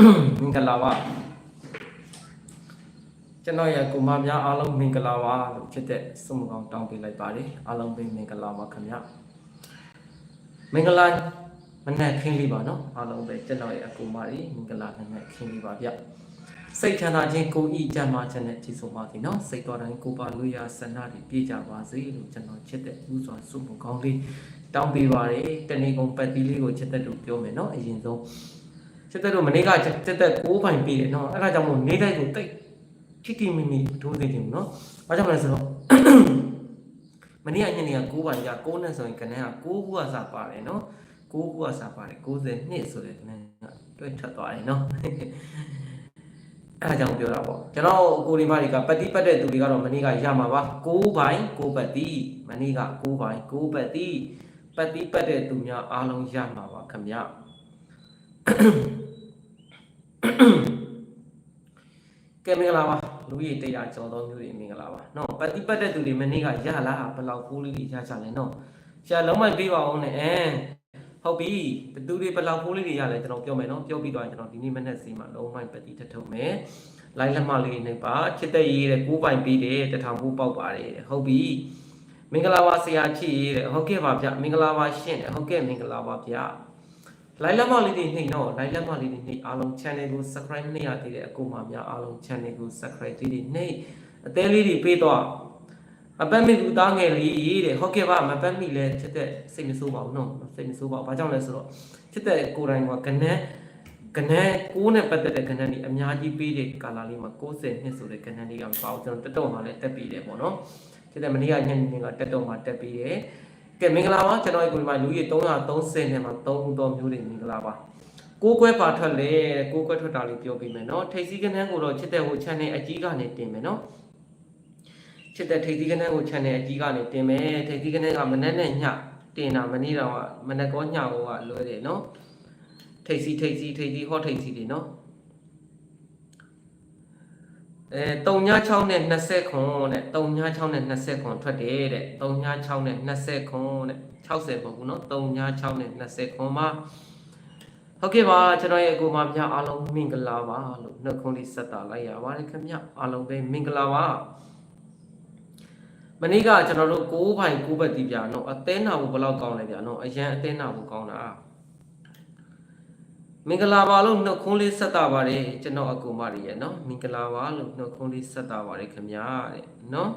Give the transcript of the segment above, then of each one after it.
မင်္ဂလာပါကျွန်တော်ရဲ့ကိုမများအားလုံးမင်္ဂလာပါလို့ဖြစ်တဲ့စုမကောင်တောင်းပေးလိုက်ပါတယ်အားလုံးပဲမင်္ဂလာပါခင်ဗျမင်္ဂလာမနဲ့ခင်းလေးပါနော်အားလုံးပဲကျွန်တော်ရဲ့အကူမကြီးမင်္ဂလာနဲ့ခင်းလေးပါဗျစိတ်ချမ်းသာခြင်းကိုယ်ဤကြမ်းမာခြင်းနဲ့ကြည်ဆုံးပါစေနော်စိတ်တော်တိုင်းကိုယ်ပါလူရဆန္ဒတွေပြည့်ကြပါစေလို့ကျွန်တော်ချစ်တဲ့ဥစွာစုမကောင်လေးတောင်းပေးပါတယ်တနေ့ကုန်ပတ်တီးလေးကိုချစ်တဲ့လူပြောမယ်နော်အရင်ဆုံး စစ်သက်တို့မနေ့ကစစ်သက်6ပိုင်ပြီးတယ်နော်အဲ့ဒါကြောင့်မို့နေတိုက်ကိုတိတ်ထိတိမိမိထိုးသိတယ်နော်ဘာကြောင့်လဲဆိုတော့မနေ့ကညနေက6ပိုင်က6နဲ့ဆိုရင်ကနန်းက6ခုကစားပါတယ်နော်6ခုကစားပါတယ်90နှစ်ဆိုတဲ့ကနန်းကတွဲထွက်သွားတယ်နော်အဲ့ဒါကြောင့်ပြောတာပေါ့ကျွန်တော်ကိုဒီမတွေကပတိပတ်တဲ့သူတွေကတော့မနေ့ကရမှာပါ6ပိုင်6ပတ်တိမနေ့က6ပိုင်6ပတ်တိပတိပတ်တဲ့သူများအားလုံးရမှာပါခင်ဗျာ ကဲမင်္ဂလာပါလူကြီးတရားကျော်သောမျိုးတွေမင်္ဂလာပါနော်ပฏิပတ်တဲ့သူတွေမနေ့ကရလာဘယ်လောက်ကိုးလေးတွေရကြလဲနော်ဆရာလုံးမိုက်ပေးပါအောင်နဲ့အဲဟုတ်ပြီဘသူတွေဘယ်လောက်ကိုးလေးတွေရလဲကျွန်တော်ပြောမယ်နော်ပြောပြီးတော့ကျွန်တော်ဒီနေ့မနေ့စီမှာလုံးမိုက်ပฏิထထုတ်မယ်လိုင်းလက်မလေးနေပါချစ်တဲ့ရေးတဲ့ကိုးပိုင်ပေးတယ်တထောင်ကိုပေါက်ပါတယ်တဲ့ဟုတ်ပြီမင်္ဂလာပါဆရာချစ်ရေးတဲ့ဟုတ်ကဲ့ပါဗျမင်္ဂလာပါရှင်တဲ့ဟုတ်ကဲ့မင်္ဂလာပါဗျ လိုက်လက်မလေးတွေနှိမ့်တော့လိုက်လက်မလေးတွေနှိမ့်အားလုံး channel ကို subscribe မရသေးတဲ့အကူမများအားလုံး channel ကို subscribe လေးတွေနှိမ့်အသေးလေးတွေပေးတော့မပတ်မိဘူးသားငယ်လေးရေးတဲ့ဟုတ်ကဲ့ပါမပတ်မိလဲချက်တဲ့စိတ်မဆိုးပါဘူးနော်စိတ်မဆိုးပါဘူးဘာကြောင့်လဲဆိုတော့ချက်တဲ့ကိုယ်တိုင်ကကနန်းကနန်းကိုးနဲ့ပတ်သက်တဲ့ကနန်းတွေအများကြီးပေးတဲ့ကာလာလေးမှာ60နှစ်ဆိုတဲ့ကနန်းလေးကမပေါ့ကျွန်တော်တက်တော့မှလည်းတက်ပြီးတယ်ပေါ့နော်ချက်တဲ့မနေ့ကညနေကတက်တော့မှတက်ပြီးတယ် ကဲမင်္ဂလာပါကျွန်တော်ဒီမှာလူကြီး330နဲ့မှာ3ဦးသောမျိုးတွေမင်္ဂလာပါကိုးကွဲပါထွက်လေကိုးကွဲထွက်တာလေးပြောပြမယ်နော်ထိတ်စီကနန်းကိုတော့ချစ်တဲ့ဟို channel အကြီးကနေတင်မယ်နော်ချစ်တဲ့ထိတ်စီကနန်းကို channel အကြီးကနေတင်မယ်ထိတ်စီကနန်းကမနေ့နဲ့ညတင်တာမနေ့တော့မနေ့ကောညဟိုကလွဲတယ်နော်ထိတ်စီထိတ်စီထိတ်စီဟောထိတ်စီတွေနော် အဲ3ည6နဲ့20ခွန်တဲ့3ည6နဲ့20ခွန်ထွက်တယ်တဲ့3ည6နဲ့20ခွန်တဲ့60ပေါ့ကူနော်3ည6နဲ့20ခွန်မှာဟုတ်ကဲ့ပါကျွန်တော်ရဲ့အကိုမပြအားလုံးမင်္ဂလာပါလို့နှုတ်ခွန်းလေးဆက်တာလိုက်ရပါတယ်ခင်ဗျအားလုံးပဲမင်္ဂလာပါမနေ့ကကျွန်တော်တို့ကိုးပိုင်ကိုးဘက်တီးပြနော်အသင်းနာဘူးဘယ်လောက်ကောင်းလဲပြနော်အရန်အသင်းနာဘူးကောင်းတာ မင်္ဂလာပါလို့နှုတ်ခွန်းလေးဆက်တာပါတယ်ကျွန်တော်အကူမတွေရဲ့เนาะမင်္ဂလာပါလို့နှုတ်ခွန်းလေးဆက်တာပါတယ်ခင်ဗျာတဲ့เนาะ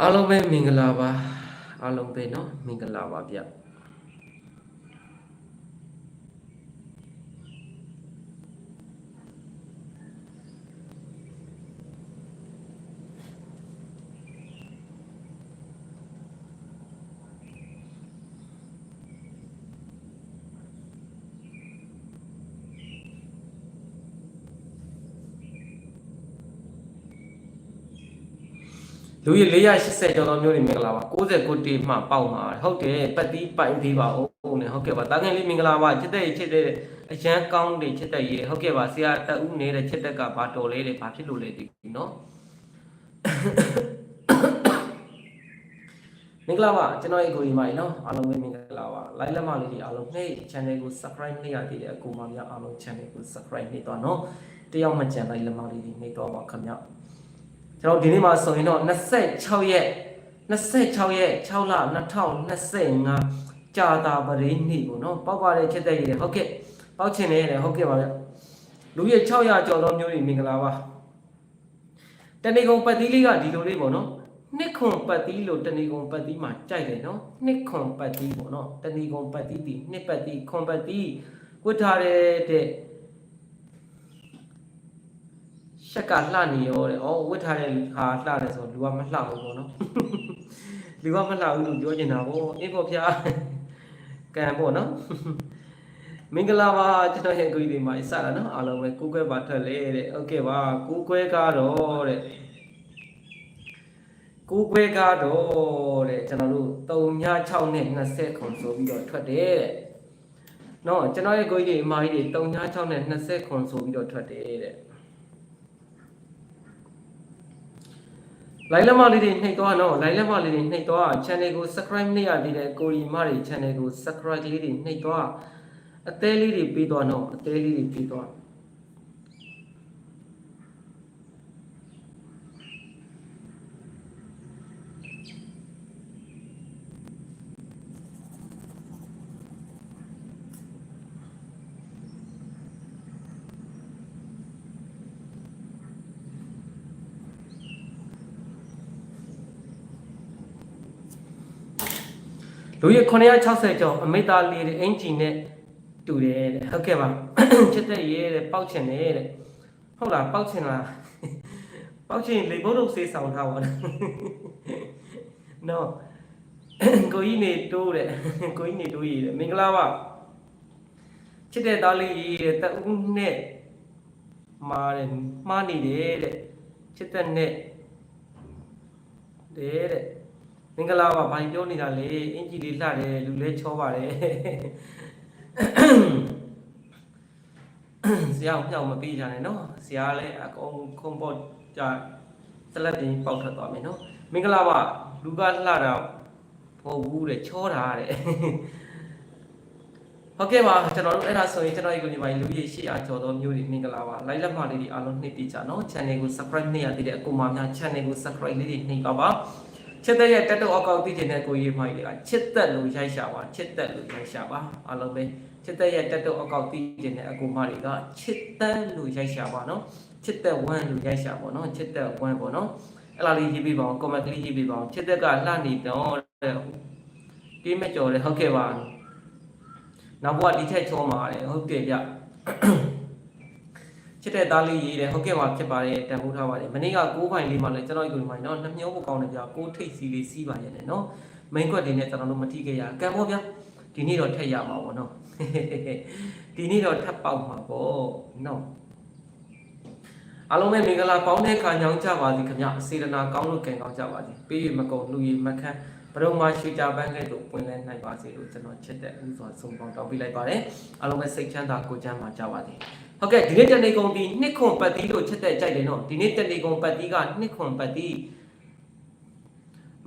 အားလုံးပဲမင်္ဂလာပါအားလုံးပဲเนาะမင်္ဂလာပါဗျ လူကြီး480ကျော်သောမျိုးတွေမင်္ဂလာပါ69တေမှပေါက်မှာဟုတ်တယ်ပတ်တီးပိုင်သေးပါဦးနဲ့ဟုတ်ကဲ့ပါတာငယ်လေးမင်္ဂလာပါချစ်တဲ့ချစ်တဲ့အရန်ကောင်းတွေချစ်တဲ့ရေဟုတ်ကဲ့ပါဆရာတအူးနေတဲ့ချစ်တဲ့ကဘာတော်လေးတွေဘာဖြစ်လို့လဲဒီနော်မင်္ဂလာပါကျွန်တော်ရဲ့ကိုကြီးမကြီးနော်အားလုံးပဲမင်္ဂလာပါ like လက်မလေးတွေအားလုံးနှိပ် channel ကို subscribe နှိပ်ရသေးတဲ့အကူမများအားလုံး channel ကို subscribe နှိပ်တော့နော်တယောက်မှကြံ like လက်မလေးတွေနှိပ်တော့ပါခင်ဗျ ကျွန်တော်ဒီနေ့မှာဆိုရင်တော့26ရက်26ရက်6လ2025ကြာတာပရိနေ့ပေါ့နော်ပောက်ပါတဲ့ချက်တဲ့ရည်ဟုတ်ကဲ့ပောက်ချင်နေရတယ်ဟုတ်ကဲ့ပါဗျလူရဲ့600ကျော်သောမျိုးတွေမင်္ဂလာပါတဏီကုံပတ်သီးလေးကဒီလိုလေးပေါ့နော်နှစ်ခွန်ပတ်သီးလို့တဏီကုံပတ်သီးမှာကြိုက်တယ်နော်နှစ်ခွန်ပတ်သီးပေါ့နော်တဏီကုံပတ်သီးဒီနှစ်ပတ်သီးခွန်ပတ်သီးဝတ်ထားတဲ့တဲ့ ရှက်ကလှနေရောတဲ့။အော်ဝစ်ထားတဲ့ဟာလှတယ်ဆိုလူကမလှဘူးပေါ့နော်။လူကမလှဘူးလို့ပြောချင်တာပေါ့။အေးပေါ့ဗျာ။ကံပေါ့နော်။မင်္ဂလာပါကျွန်တော်ရဲ့ဂုဏ်ဒီမှာစတာနော်အားလုံးပဲကိုကွဲပါထွက်လေတဲ့။ဟုတ်ကဲ့ပါကိုကွဲကတော့တဲ့။ကိုကွဲကတော့တဲ့ကျွန်တော်တို့3ည6နဲ့20ခုဆိုပြီးတော့ထွက်တယ်တဲ့။နော်ကျွန်တော်ရဲ့ဂုဏ်ဒီအမကြီးတွေ3ည6နဲ့20ခုဆိုပြီးတော့ထွက်တယ်တဲ့။ လိုက်လက်မလေးတွေနှိပ်သွားနော်လိုက်လက်မလေးတွေနှိပ်သွား channel ကို subscribe နှိပ်ရသေးတယ်ကိုရီမတွေ channel ကို subscribe လေးတွေနှိပ်သွားအသေးလေးတွေပြီးသွားနော်အသေးလေးတွေပြီးသွား လူရ960ကျော်အမိသားလေးတဲ့အင်ဂျီနဲ့တူတယ်တဲ့ဟုတ်ကဲ့ပါချစ်တဲ့ရေးတဲ့ပေါက်ချင်တယ်တဲ့ဟုတ်လားပေါက်ချင်လားပေါက်ချင်လေဘုတ်တို့ဆေးဆောင်ထားပါတော့နော်ကိုကြီးနေတိုးတဲ့ကိုကြီးနေတိုးရေးတဲ့မင်္ဂလာပါချစ်တဲ့သားလေးရေးတဲ့တဦးနဲ့မာတယ်မှားနေတယ်တဲ့ချစ်တဲ့နဲ့တဲ့တဲ့မ င်္ဂလာပါဘာပြောနေတာလဲအင်ကြီးလေးလှတယ်လူလဲချောပါတယ်ဆရာမြောက်မပေးကြနဲ့နော်ဆရာလည်းအကုန်ခုံပေါ်ကြတလက်တင်ပေါက်ထွက်သွားမယ်နော်မင်္ဂလာပါလူကလှတာမဟုတ်ဘူးတဲ့ချောတာတဲ့ဟုတ်ကဲ့ပါကျွန်တော်တို့အဲ့ဒါဆိုရင်ကျွန်တော်ဒီကိုဒီမှာလူကြီးရှေ့အားကျော်သောမျိုးတွေမင်္ဂလာပါလိုက်လက်မလေးတွေအားလုံးနှိပ်ပြကြနော် channel ကို subscribe နှိပ်ရသေးတဲ့အကူမများ channel ကို subscribe လေးတွေနှိပ်ပါပါ ချစ်သက်ရဲ့တက်တော့အကောက်သိတဲ့ကိုရေးမိုက်တွေကချစ်သက်လို့ရိုက်ရှာပါချစ်သက်လို့ရိုက်ရှာပါအားလုံးပဲချစ်သက်ရဲ့တက်တော့အကောက်သိတဲ့အကူမတွေကချစ်သက်လို့ရိုက်ရှာပါနော်ချစ်သက်ဝမ်းလို့ရိုက်ရှာပါနော်ချစ်သက်ဝမ်းပေါ့နော်အဲ့လာလေးရေးပေးပါအောင် comment ကလေးရေးပေးပါအောင်ချစ်သက်ကလှနေတော့တဲ့ဒီမကြော်တယ်ဟုတ်ကဲ့ပါနောက်ဘုရားဒီထက်ချောမှာတယ်ဟုတ်ကဲ့ဗျ ချစ်တဲ့သားလေးရေးတယ်ဟုတ်ကဲ့ပါဖြစ်ပါတယ်တန်ဖိုးထားပါတယ်မနေ့က6ခိုင်လေးမှလည်းကျွန်တော်ဒီလိုမှနော်နှမျောဖို့ကောင်းတယ်ဗျကိုထိတ်စီလေးစီးပါရဲ့နော်မိန်ခွက်တွေနဲ့ကျွန်တော်တို့မထိခဲ့ရကံပေါ့ဗျာဒီနေ့တော့ထက်ရမှာပေါ့နော်ဒီနေ့တော့ထပ်ပေါက်မှာပေါ့နော်အားလုံးပဲမင်္ဂလာပေါင်းတဲ့ခါညောင်းကြပါသည်ခင်ဗျအစေတနာကောင်းလို့ကံကောင်းကြပါသည်ပေးရမကုန်လူရမခန့်ဘရုံမှာရွှေကြပန်းကဲ့သို့ပွင့်လဲနိုင်ပါစေလို့ကျွန်တော်ချစ်တဲ့ဥစွာဆုံးပေါင်းတောင်းပေးလိုက်ပါတယ်အားလုံးပဲစိတ်ချမ်းသာကိုယ်ချမ်းသာကြပါသည် ဟုတ်ကဲ့ဒီနေ့တနေကုန်ဒီနှစ်ခွန်ပတ်တီးလို့ချစ်တဲ့ကြိုက်တယ်နော်ဒီနေ့တနေကုန်ပတ်တီးကနှစ်ခွန်ပတ်တီး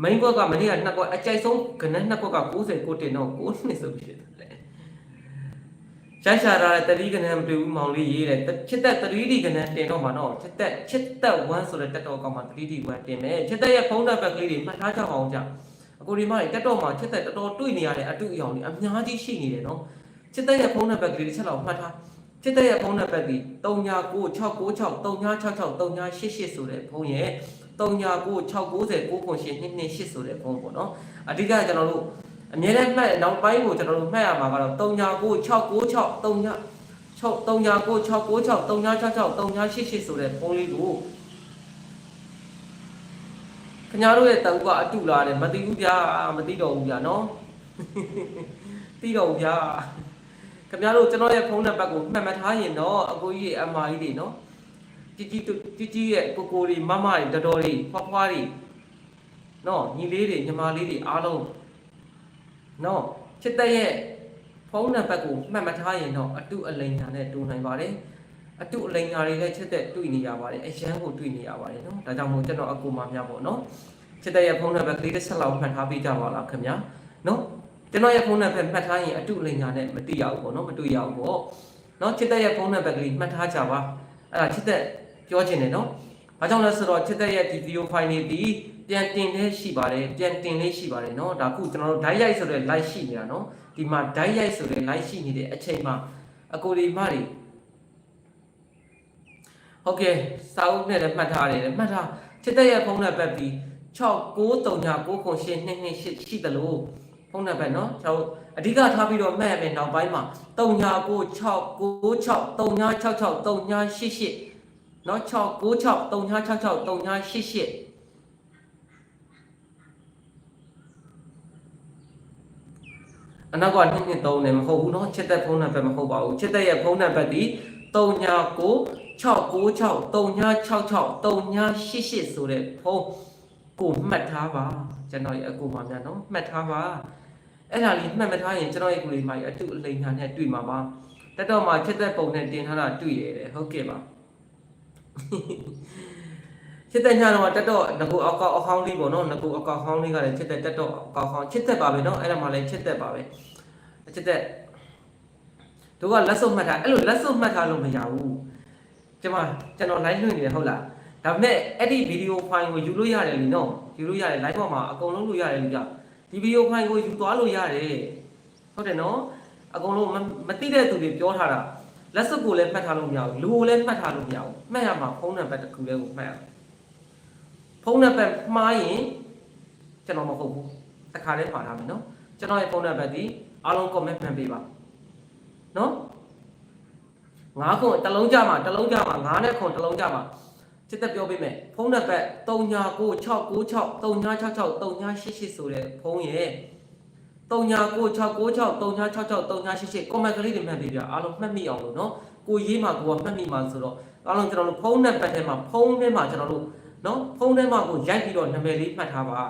မိန်ဘွက်ကမနေ့ကနှစ်ကွက်အကြိုက်ဆုံးကနန်းနှစ်ကွက်က90ကိုတင်တော့9နှစ်ဆိုဖြစ်တယ်လေရှာရှာတာတတိကနန်းမတူဘူးမောင်လေးရေးတယ်ချစ်တဲ့တတိဒီကနန်းတင်တော့မှာနော်ချစ်တဲ့ချစ်တဲ့1ဆိုတဲ့တက်တော်ကောင်မှာတတိဒီ1တင်မယ်ချစ်တဲ့ရဲ့ဖုန်းနံပါတ်ကလေးတွေမှတ်ထားကြအောင်ကြအကိုဒီမတက်တော်မှာချစ်တဲ့တော်တော်တွေ့နေရတဲ့အတူအယောင်တွေအများကြီးရှိနေတယ်နော်ချစ်တဲ့ရဲ့ဖုန်းနံပါတ်ကလေးတစ်ချက်လောက်မှတ်ထား ချစ်တဲ့ရဲ့ဖုန်းနံပါတ်ဒီ399696 3966 3988ဆိုတဲ့ဖုန်းရဲ့3996909988ဆိုတဲ့ဖုန်းပေါ့နော်အဓိကကျွန်တော်တို့အမြဲတမ်းမှတ်နောက်ပိုင်းကိုကျွန်တော်တို့မှတ်ရမှာကတော့399696 39 399696 3966 3988ဆိုတဲ့ဖုန်းလေးကိုခင်ဗျားတို့ရဲ့တန်ကူကအတူလာတယ်မသိဘူးဗျာမသိတော့ဘူးဗျာနော်သိတော့ဘူးဗျာ ခင်ဗျားတို့ကျွန်တော်ရဲ့ဖုန်းနံပါတ်ကိုမှတ်မှတ်ထားရင်တော့အကိုကြီးရဲ့အမကြီးတွေနော်ជីជីជីជីရဲ့ကိုကိုတွေမမတွေတော်တော်တွေဖွားဖွားတွေနော်ညီလေးတွေညီမလေးတွေအားလုံးနော်ချစ်တဲ့ရဲ့ဖုန်းနံပါတ်ကိုမှတ်မှတ်ထားရင်တော့အတုအလိန်ညာနဲ့တူနိုင်ပါတယ်အတုအလိန်ညာတွေလည်းချစ်တဲ့တွေ့နေရပါတယ်အရန်ကိုတွေ့နေရပါတယ်နော်ဒါကြောင့်မို့ကျွန်တော်အကူမများပေါ့နော်ချစ်တဲ့ရဲ့ဖုန်းနံပါတ်ကလေးတစ်ချက်လောက်မှတ်ထားပေးကြပါလားခင်ဗျာနော် ကျွန်တော်ရဲ့ဖုန်းနံပါတ်မှတ်ထားရင်အတုအလိန်ညာနဲ့မတိရဘူးပေါ့နော်မတွေ့ရဘူးပေါ့နော်ချစ်တဲ့ရဲ့ဖုန်းနံပါတ်ကလေးမှတ်ထားကြပါအဲ့ဒါချစ်တဲ့ပြောချင်တယ်နော်။ဘာကြောင့်လဲဆိုတော့ချစ်တဲ့ရဲ့ဒီဗီဒီယိုဖိုင်လေးဒီပြန်တင်လေးရှိပါတယ်ပြန်တင်လေးရှိပါတယ်နော်။ဒါခုကျွန်တော်တို့ dial ရိုက်ဆိုတဲ့ live ရှိနေတာနော်။ဒီမှာ dial ရိုက်ဆိုတဲ့ live ရှိနေတဲ့အချိန်မှာအကိုဒီမတွေဟုတ်ကဲ့စာအုပ်နဲ့လည်းမှတ်ထားတယ်မှတ်ထားချစ်တဲ့ရဲ့ဖုန်းနံပါတ်ပြီး69399822ရှိတယ်လို့ ဖုန်းနံပါတ်နော်ကျွန်တော်အဓိကထားပြီးတော့မှတ်ရမယ်နောက်ပိုင်းမှာ39969639663988နော်696 3966 3988အနောက်ကနှစ်နှစ်သုံးတယ်မဟုတ်ဘူးเนาะချစ်တဲ့ဖုန်းနံပါတ်မဟုတ်ပါဘူးချစ်တဲ့ရဲ့ဖုန်းနံပါတ်ဒီ3996 696 3966 3988ဆိုတဲ့ဖုန်းကိုမှတ်ထားပါကျွန်တော်ရဲ့အကူပါများเนาะမှတ်ထားပါ အဲ့ဒါလေးမှတ်မထားရင်ကျွန်တော်ရဲ့ကိုလေးမကြီးအတုအလိန်ညာနဲ့တွေ့မှာပါတက်တော့မှချစ်တဲ့ပုံနဲ့တင်ထားတာတွေ့ရတယ်ဟုတ်ကဲ့ပါချစ်တဲ့ညတော့တက်တော့ငကူအကောက်အဟောင်းလေးပေါ့နော်ငကူအကောက်ဟောင်းလေးကလည်းချစ်တဲ့တက်တော့အကောက်ဟောင်းချစ်တဲ့ပါပဲနော်အဲ့ဒါမှလည်းချစ်တဲ့ပါပဲချစ်တဲ့တို့ကလက်စုပ်မှတ်ထားအဲ့လိုလက်စုပ်မှတ်ထားလို့မရဘူးကျွန်မကျွန်တော် live လွှင့်နေတယ်ဟုတ်လားဒါပေမဲ့အဲ့ဒီဗီဒီယိုဖိုင်ကိုယူလို့ရတယ်လीနော်ယူလို့ရတယ် live ပေါ်မှာအကုန်လုံးလို့ရတယ်လीကြ ဒီဗီဒီယိုဖိုင်ကိုယူသွားလို့ရတယ်ဟုတ်တယ်နော်အကုန်လုံးမသိတဲ့သူတွေပြောထားတာလက်စုပ်ကိုလည်းမှတ်ထားလို့မရဘူးလူကိုလည်းမှတ်ထားလို့မရဘူးမှတ်ရမှာဖုန်းနံပါတ်တစ်ခုလေးကိုမှတ်ရဖုန်းနံပါတ်မှားရင်ကျွန်တော်မဟုတ်ဘူးတခါလေးပါထားမယ်နော်ကျွန်တော်ရဲ့ဖုန်းနံပါတ်ဒီအားလုံး comment မှန်ပေးပါနော်ငါးခွန်တစ်လုံးကြမှာတစ်လုံးကြမှာငါးနဲ့ခွန်တစ်လုံးကြမှာ စစ်သက်ပြောပေးမယ်ဖုန်းနံပါတ်399696 3966 3988ဆိုတဲ့ဖုန်းရဲ့399696 3966 3988 comment ကလေးတွေမှတ်ပေးပြအားလုံးမှတ်မိအောင်လို့နော်ကိုရေးမှာကိုကမှတ်မိမှာဆိုတော့အားလုံးကျွန်တော်တို့ဖုန်းနံပါတ်ထဲမှာဖုန်းထဲမှာကျွန်တော်တို့နော်ဖုန်းထဲမှာကိုရိုက်ပြီးတော့နာမည်လေးမှတ်ထားပါ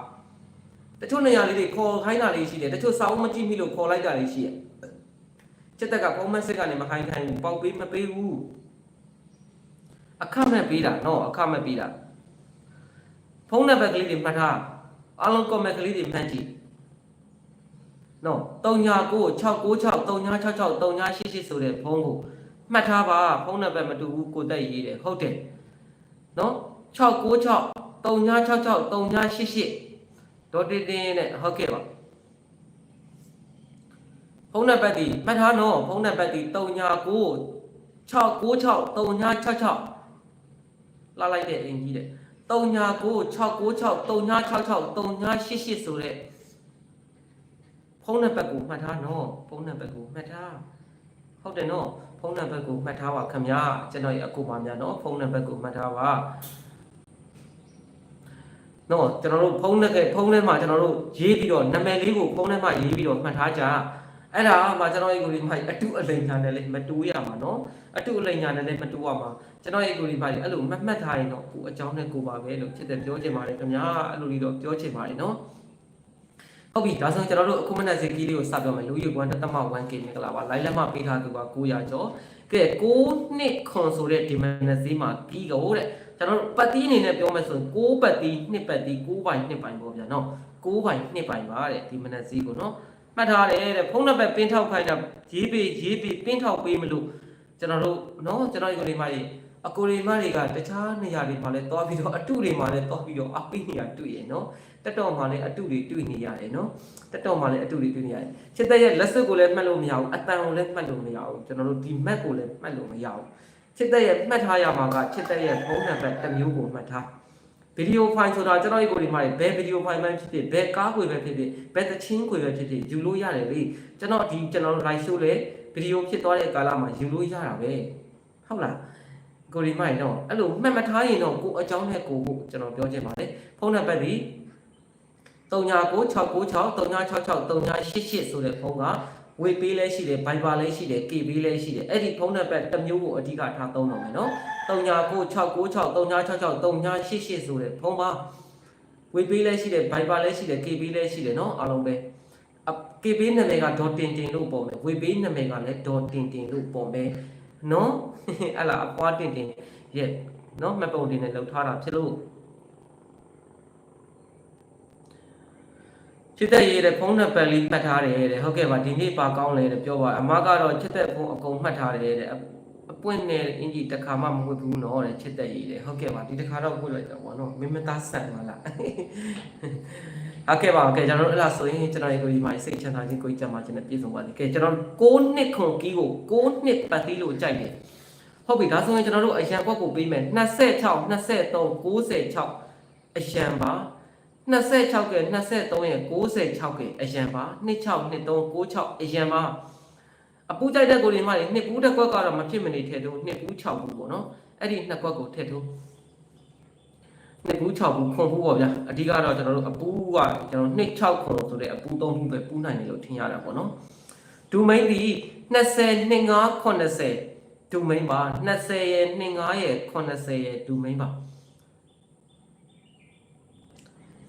တချို့နေရာလေးတွေခေါ်ခိုင်းတာလေးရှိတယ်တချို့စာအုပ်မကြည့်မိလို့ခေါ်လိုက်တာလေးရှိတယ်ချက်တက်ကဖုန်းမက်စစ်ကနေမခိုင်းခိုင်းဘူးပေါက်ပေးမပေးဘူး အခမဲ့ပေးတာနော်အခမဲ့ပေးတာဖုန်းနံပါတ်ကလေးတွေမှတ်ထားအားလုံး comment ကလေးတွေမှတ်ကြည့်နော်399696 3966 3988ဆိုတဲ့ဖုန်းကိုမှတ်ထားပါဖုန်းနံပါတ်မတူဘူးကိုတက်ရေးတယ်ဟုတ်တယ်နော်696 3966 3988ဒေါ်တင်တင်နဲ့ဟုတ်ကဲ့ပါဖုန်းနံပါတ်ဒီမှတ်ထားနော်ဖုန်းနံပါတ်ဒီ39 696 3966 လာလိုက်တဲ့အင်ကြီးတဲ့39 696 3966 3988ဆိုတဲ့ဖုန်းနံပါတ်ကိုမှတ်ထားနော်ဖုန်းနံပါတ်ကိုမှတ်ထားဟုတ်တယ်နော်ဖုန်းနံပါတ်ကိုမှတ်ထားပါခင်ဗျာကျွန်တော်ရဲ့အကူပါများနော်ဖုန်းနံပါတ်ကိုမှတ်ထားပါနော်ကျွန်တော်တို့ဖုန်းနဲ့ဖုန်းထဲမှာကျွန်တော်တို့ရေးပြီးတော့နာမည်လေးကိုဖုန်းထဲမှာရေးပြီးတော့မှတ်ထားကြ အဲ့ဒါမှကျွန်တော်ရဲ့ကိုဒီမှာအတုအလိန်ညာနဲ့လည်းမတူရမှာနော်အတုအလိန်ညာနဲ့လည်းမတူရမှာကျွန်တော်ရဲ့ကိုဒီမှာအဲ့လိုမှတ်မှတ်ထားရင်တော့ကိုအကြောင်းနဲ့ကိုပါပဲလို့ဖြစ်တယ်ပြောချင်ပါတယ်ခင်ဗျာအဲ့လိုလေးတော့ပြောချင်ပါတယ်နော်ဟုတ်ပြီဒါဆိုကျွန်တော်တို့အခုမနက်စီကီးလေးကိုစပြောမယ်လူယူကွမ်တသမ 1K မင်္ဂလာပါလိုင်းလက်မပေးထားသူက900ကျော်ကဲ6နှစ်ခွန်ဆိုတဲ့ဒီမနက်စီမှာပြီးကိုတဲ့ကျွန်တော်တို့ပတ်တီးအနေနဲ့ပြောမယ်ဆိုရင်6ပတ်တီး2ပတ်တီး6ပိုင်2ပိုင်ပေါ့ဗျာနော်6ပိုင်2ပိုင်ပါတဲ့ဒီမနက်စီးကိုနော် မှတ်ထားတယ်တဲ့ဖုန်းနံပါတ်ပင်းထောက်ခိုင်းတာရေးပေးရေးပေးပင်းထောက်ပေးမလို့ကျွန်တော်တို့နော်ကျွန်တော်ဒီကိုဒီမှာကြီးအကိုရီမတွေကတခြားနေရာတွေမှာလည်းသွားပြီးတော့အတုတွေမှာလည်းသွားပြီးတော့အပိနေရတွေ့ရနော်တက်တော်မှာလည်းအတုတွေတွေ့နေရတယ်နော်တက်တော်မှာလည်းအတုတွေတွေ့နေရတယ်ချစ်တဲ့ရဲ့လက်စွပ်ကိုလည်းမှတ်လို့မရဘူးအတန်ကိုလည်းမှတ်လို့မရဘူးကျွန်တော်တို့ဒီ map ကိုလည်းမှတ်လို့မရဘူးချစ်တဲ့ရဲ့မှတ်ထားရမှာကချစ်တဲ့ရဲ့ဖုန်းနံပါတ်တစ်မျိုးကိုမှတ်ထား ဗီဒီယိုဖိုင်ဆိုတာကျွန်တော်ဒီကိုဒီမှာဘယ်ဗီဒီယိုဖိုင်မှဖြစ်ဖြစ်ဘယ်ကားခွေပဲဖြစ်ဖြစ်ဘယ်သချင်းခွေပဲဖြစ်ဖြစ်ယူလို့ရတယ်လေကျွန်တော်ဒီကျွန်တော် live show လေဗီဒီယိုဖြစ်သွားတဲ့ကာလမှာယူလို့ရတာပဲဟုတ်လားကိုဒီမိုင်တော့အဲ့လိုမှတ်မထားရင်တော့ကိုအကြောင်းနဲ့ကိုကိုကျွန်တော်ပြောချင်ပါတယ်ဖုန်းနံပါတ်ဒီ399696 3966 3988ဆိုတဲ့ဖုန်းကဝေပေးလဲရှိတယ် Viber လဲရှိတယ် KB လဲရှိတယ်အဲ့ဒီဖုန်းနံပါတ်တစ်မျိုးကိုအဓိကထားသုံးတော့မယ်နော် 399696 3966 3988ဆိုတဲ့ဖုန်းပါဝေပေးလဲရှိတယ် Viber လဲရှိတယ် KB လဲရှိတယ်နော်အားလုံးပဲအ KB နာမည်ကဒေါ်တင်တင်လို့ပေါ်မယ်ဝေပေးနာမည်ကလည်းဒေါ်တင်တင်လို့ပေါ်မယ်နော်အဲ့လားအပွားတင်တင်ရဲ့နော်မှတ်ပုံတင်နဲ့လောက်ထားတာဖြစ်လို့ချစ်တဲ့ရေးတဲ့ဖုန်းနံပါတ်လေးမှတ်ထားတယ်တဲ့ဟုတ်ကဲ့ပါဒီနေ့ပါကောင်းလေတဲ့ပြောပါအမကတော့ချစ်တဲ့ဖုန်းအကုန်မှတ်ထားတယ်တဲ့အအ ပွင့်နဲ့အင်ကြီးတစ်ခါမှမဝတ်ဘူးနော်တဲ့ချစ်တဲ့ရေးတဲ့ဟုတ်ကဲ့ပါဒီတစ်ခါတော့ဝတ်လိုက်တော့ဗောနော်မင်းမသားဆန်ပါလားဟုတ်ကဲ့ပါကဲကျွန်တော်တို့အဲ့ဒါဆိုရင်ကျွန်တော်ဒီကိုဒီမှာစိတ်ချမ်းသာခြင်းကိုကြံပါခြင်းနဲ့ပြည့်စုံပါစေကဲကျွန်တော်6နှစ်ခွန်ကီးကို6နှစ်ပတ်သေးလို့ကြိုက်တယ်ဟုတ်ပြီဒါဆိုရင်ကျွန်တော်တို့အရန်ကွက်ကိုပေးမယ်26 23 96အရန်ပါ26က23ရဲ့96ကအရန်ပါ26 23 96အရန်ပါ အပူကြိုက်တဲ့ကိုဒီမှာနေနှစ်ပူးတစ်ခွက်ကတော့မဖြစ်မနေထည့်ထိုးနှစ်ပူး6ဘူးပေါ့နော်အဲ့ဒီနှစ်ခွက်ကိုထည့်ထိုးနှစ်ပူး6ဘူးခွန်ဘူးပေါ့ဗျာအဓိကတော့ကျွန်တော်တို့အပူးကကျွန်တော်နှစ်6ခွန်ဆိုတဲ့အပူး3ဘူးပဲပူးနိုင်တယ်လို့ထင်ရတာပေါ့နော်ဒူမိန်ဒီ20 25 80ဒူမိန်ပါ20ရဲ့25ရဲ့80ရဲ့ဒူမိန်ပါ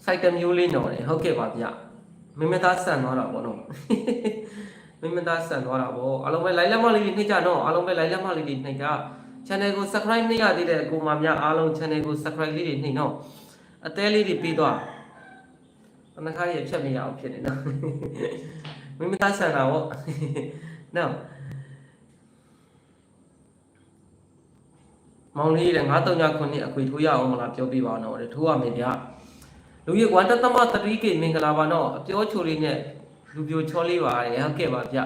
စိုက်တစ်မျိုးလေးနော်တယ်ဟုတ်ကဲ့ပါဗျမင်းမသားဆန်သွားတာပေါ့နော် မင်းမသားဆန်သွားတာပေါ့အလုံးပဲလိုက်လက်မလေးတွေနှိမ့်ကြနော်အလုံးပဲလိုက်လက်မလေးတွေနှိမ့်ကြ channel ကို subscribe မရသေးတဲ့အကူမများအားလုံး channel ကို subscribe လေးတွေနှိမ့်နော်အသေးလေးတွေပြီးသွားအနခါရဖြတ်မရအောင်ဖြစ်နေနော်မိမသားဆန်တာဗောနော်မောင်လေးတဲ့939ခုနှစ်အခွေထိုးရအောင်မလားပြောပြပါအောင်တော့ထိုးရမယ်ဗျလူကြီးကွမ်တသမ3 k မင်္ဂလာပါနော်အပြောချိုလေးနဲ့ လူပြိုချောလေးပါရဟုတ်ကဲ့ပါဗျ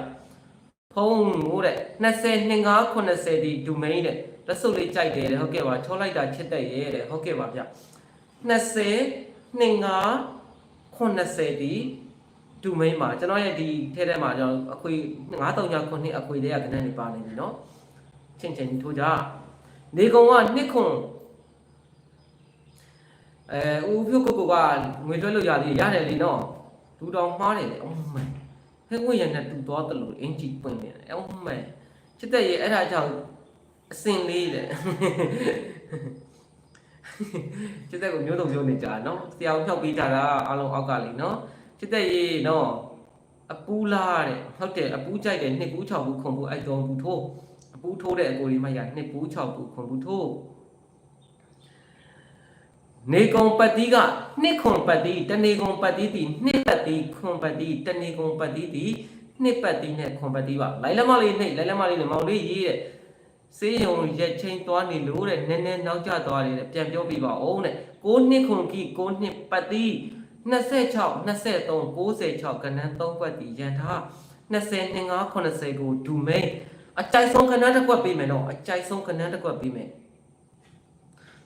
ဖုန်းဟိုတဲ့20 2580ဒီ domain တဲ့လက်စုပ်လေးကြိုက်တယ်တဲ့ဟုတ်ကဲ့ပါချောလိုက်တာချစ်တဲ့ရဲ့တဲ့ဟုတ်ကဲ့ပါဗျ20 2580ဒီ domain မှာကျွန်တော်ရဲ့ဒီထဲထဲမှာကျွန်တော်အခွေ939ခုနှစ်အခွေတွေကခဏနေပါနေပြီเนาะချင်းချင်းထိုးကြနေကုံကနှစ်ခွန်အဲဦးဖြုတ်ကိုကိုကငွေတွက်လို့ရသေးရတယ်လीเนาะ ဒူတော်မှားတယ်အမှန်ဟင်းငွေရနဲ့တူသွားတယ်လို့အင်ကြီးပွင့်နေတယ်အမှန်ချစ်တဲ့ရဲ့အဲ့ဒါကြောင့်အစင်လေးတဲ့ချစ်တဲ့ကိုမျိုးလုံးမျိုးနေကြနော်ဆရာကိုဖြောက်ပေးကြတာအလုံးအောက်ကလေးနော်ချစ်တဲ့ရေးနော်အပူလားတဲ့ဟုတ်တယ်အပူကြိုက်တယ်နှစ်ဘူး၆ဘူးခွန်ဘူးအိုက်တော်ဘူးထိုးအပူထိုးတဲ့အကိုလေးမရနှစ်ဘူး၆ဘူးခွန်ဘူးထိုး နေကုံပတ်တိကနှစ်ခွန်ပတ်တိတနေကုံပတ်တိတီနှစ်ပတ်တိခွန်ပတ်တိတနေကုံပတ်တိတီနှစ်ပတ်တိနဲ့ခွန်ပတ်တိပါလိုင်လမလေးနှိပ်လိုင်လမလေးနဲ့မောင်လေးရေးတဲ့စေးရုံရက်ချင်းသွားနေလို့တဲ့နည်းနည်းနောက်ကျသွားတယ်တဲ့ပြန်ပြောပြပါအောင်တဲ့ကိုနှစ်ခွန်ကီကိုနှစ်ပတ်တိ26 23 96ကနန်း3ကွက်တီရန်ထား20 25 80ကိုဒူမိန်အကြိုက်ဆုံးကနန်းတစ်ကွက်ပေးမယ်နော်အကြိုက်ဆုံးကနန်းတစ်ကွက်ပေးမယ်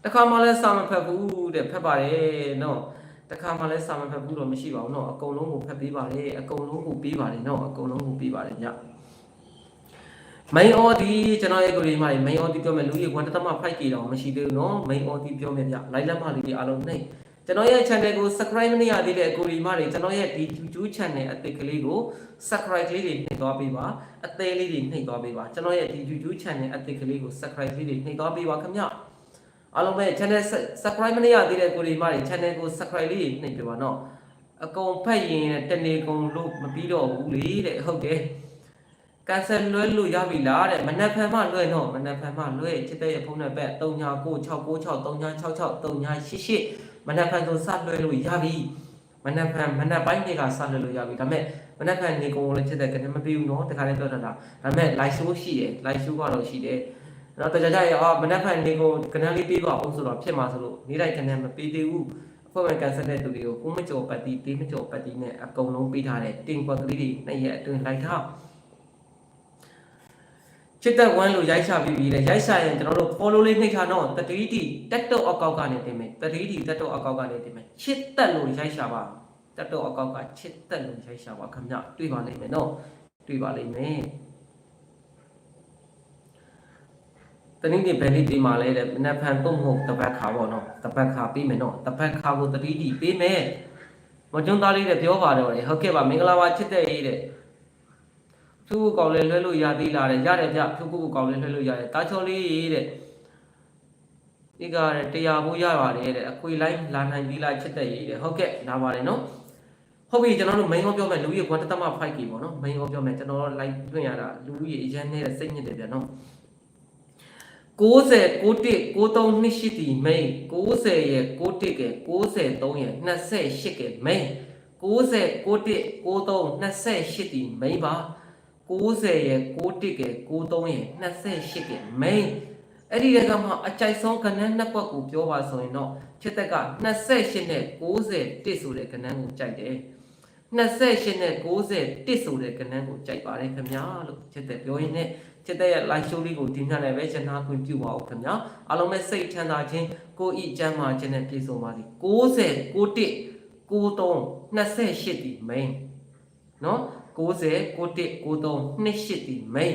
တခါမှလည်းစာမဖတ်ဘူးတဲ့ဖတ်ပါတယ်နော်တခါမှလည်းစာမဖတ်ဘူးတော့မရှိပါဘူးနော်အကုန်လုံးကိုဖတ်ပေးပါတယ်အကုန်လုံးကိုပေးပါတယ်နော်အကုန်လုံးကိုပေးပါတယ်ညမိန်အော်ဒီကျွန်တော်ရဲ့ကိုရီမာမိန်အော်ဒီပြောမယ်လူကြီး 1.5k တောင်မရှိသေးဘူးနော်မိန်အော်ဒီပြောမယ်ဗျလိုက်လက်မလေးဒီအားလုံးနှိပ်ကျွန်တော်ရဲ့ channel ကို subscribe မရသေးတဲ့အကိုရီမာတွေကျွန်တော်ရဲ့ဒီ YouTube channel အသစ်ကလေးကို subscribe လေးတွေနှိပ်သွားပေးပါအသေးလေးတွေနှိပ်သွားပေးပါကျွန်တော်ရဲ့ဒီ YouTube channel အသစ်ကလေးကို subscribe လေးတွေနှိပ်သွားပေးပါခင်ဗျ အားလုံးပဲ channel subscribe မရသေးတဲ့ကိုရီမာတွေ channel ကို subscribe လေးတွေနှိပ်ပေးပါနော်အကုန်ဖတ်ရင်တနေကုန်လို့မပြီးတော့ဘူးလေတဲ့ဟုတ်တယ်ကန်ဆယ်လွဲလို့ရပြီလားတဲ့မနက်ဖြန်မှလွဲတော့မနက်ဖြန်မှလွဲချစ်တဲ့ဖုန်းနံပါတ်399696 3988မနက်ဖြန်ဆိုစလွဲလို့ရပြီမနက်ဖြန်မနက်ပိုင်းတွေကစလွဲလို့ရပြီဒါပေမဲ့မနက်ဖြန်နေကုန်လည်းချစ်တဲ့ကနေမပြီးဘူးနော်တခါလေးပြောတာဒါပေမဲ့ live show ရှိတယ် live show ကတော့ရှိတယ် တော့တကြကြရအော်မနက်ဖြန်နေကုန်ကနန်းလေးပေးပါအောင်ဆိုတော့ဖြစ်မှာဆိုလို့နေ့တိုင်းကနန်းမပေးသေးဘူးအဖွဲ့ဝင်ကန်ဆယ်တဲ့သူတွေကိုကိုမကြော်ပတ်တီတေးမကြော်ပတ်တီနဲ့အကုန်လုံးပေးထားတဲ့တင်ကွက်ကလေးတွေနှစ်ရက်အတွင်းလိုက်ထားချစ်သက်ဝမ်းလို့ရိုက်ချပြီးပြီလေရိုက်ချရင်ကျွန်တော်တို့ follow လေးနှိပ်ထားတော့တတိတိတက်တော့အကောက်ကနေတင်မယ်တတိတိတက်တော့အကောက်ကနေတင်မယ်ချစ်သက်လို့ရိုက်ချပါတက်တော့အကောက်ကချစ်သက်လို့ရိုက်ချပါခင်ဗျတွေ့ပါလိမ့်မယ်နော်တွေ့ပါလိမ့်မယ် တနည်းဒီဘယ်လေးပေးမှလဲတဲ့မနက်ဖြန်တော့မဟုတ်တပတ်ခါပေါ့နော်တပတ်ခါပေးမယ်နော်တပတ်ခါကိုတတိတိပေးမယ်မကျွန်းသားလေးတဲ့ပြောပါတော့လေဟုတ်ကဲ့ပါမင်္ဂလာပါချစ်တဲ့ရေးတဲ့သူ့ကိုကောင်းလဲလွှဲလို့ရသေးလားတဲ့ရတယ်ဗျသူ့ကိုကောင်းလဲလွှဲလို့ရတယ်တာချောလေးတဲ့ဒီကတဲ့တရားဖို့ရပါတယ်တဲ့အခွေလိုက်လာနိုင်ပြီလားချစ်တဲ့ရေးတဲ့ဟုတ်ကဲ့လာပါတယ်နော်ဟုတ်ပြီကျွန်တော်တို့ main ကိုပြောမယ်လူကြီးကွန်တသမ 5k ပေါ့နော် main ကိုပြောမယ်ကျွန်တော်တို့ live တွင်ရတာလူကြီးအရန်နဲ့စိတ်ညစ်တယ်ဗျနော် 90 91 93နှစ်ရှိတီ main 90ရဲ့91က93ရဲ့28က main 90 91 93 28တီ main ပါ90ရဲ့61က93ရဲ့28က main အဲ့ဒီတကမှအကြိုက်ဆုံးကဏ္ဍနှစ်ကွက်ကိုပြောပါဆိုရင်တော့ချစ်သက်က28နဲ့91ဆိုတဲ့ကဏ္ဍကိုကြိုက်တယ်28နဲ့91ဆိုတဲ့ကဏ္ဍကိုကြိုက်ပါတယ်ခင်ဗျာလို့ချစ်သက်ပြောရင်းနဲ့ ချစ်သက်ရဲ့ live show လေးကိုဒီညလည်းပဲရှင်းနာခွင့်ပြုပါဦးခင်ဗျာအားလုံးပဲစိတ်ချမ်းသာခြင်းကိုယ်ဤကျမ်းမာခြင်းနဲ့ပြည့်စုံပါစေ90 91 93 28ဒီ main နော်90 91 93 28ဒီ main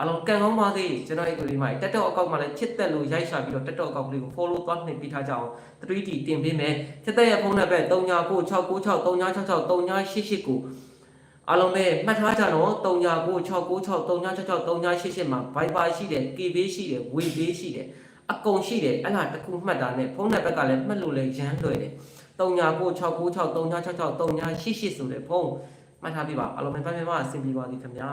အလုံးကန်ကောင်းပါသေးကျွန်တော်အဲ့ကိုလေးမှာတက်တော့အကောက်မှာလည်းချစ်သက်လို့ရိုက်ရှာပြီးတော့တက်တော့အကောက်ကလေးကို follow သွားနှိပ်ပေးထားကြအောင် 3D တင်ပေးမယ်ချစ်သက်ရဲ့ဖုန်းနံပါတ်399696 3966 3988ကို အလုံးပဲမှတ်ထားကြတော့399696 3966 3988မှာ Viber ရှိတယ် KB ရှိတယ် WeB ရှိတယ်အကုန်ရှိတယ်အဲ့ဒါတခုမှတ်တာနဲ့ဖုန်းနံပါတ်ကလည်းမှတ်လို့လည်းရမ်းလွယ်တယ်399696 3966 3988ဆိုတဲ့ဖုန်းမှတ်ထားပြပါအလုံးပဲပြန်ပြန်မအဆင်ပြေပါသည်ခင်ဗျာ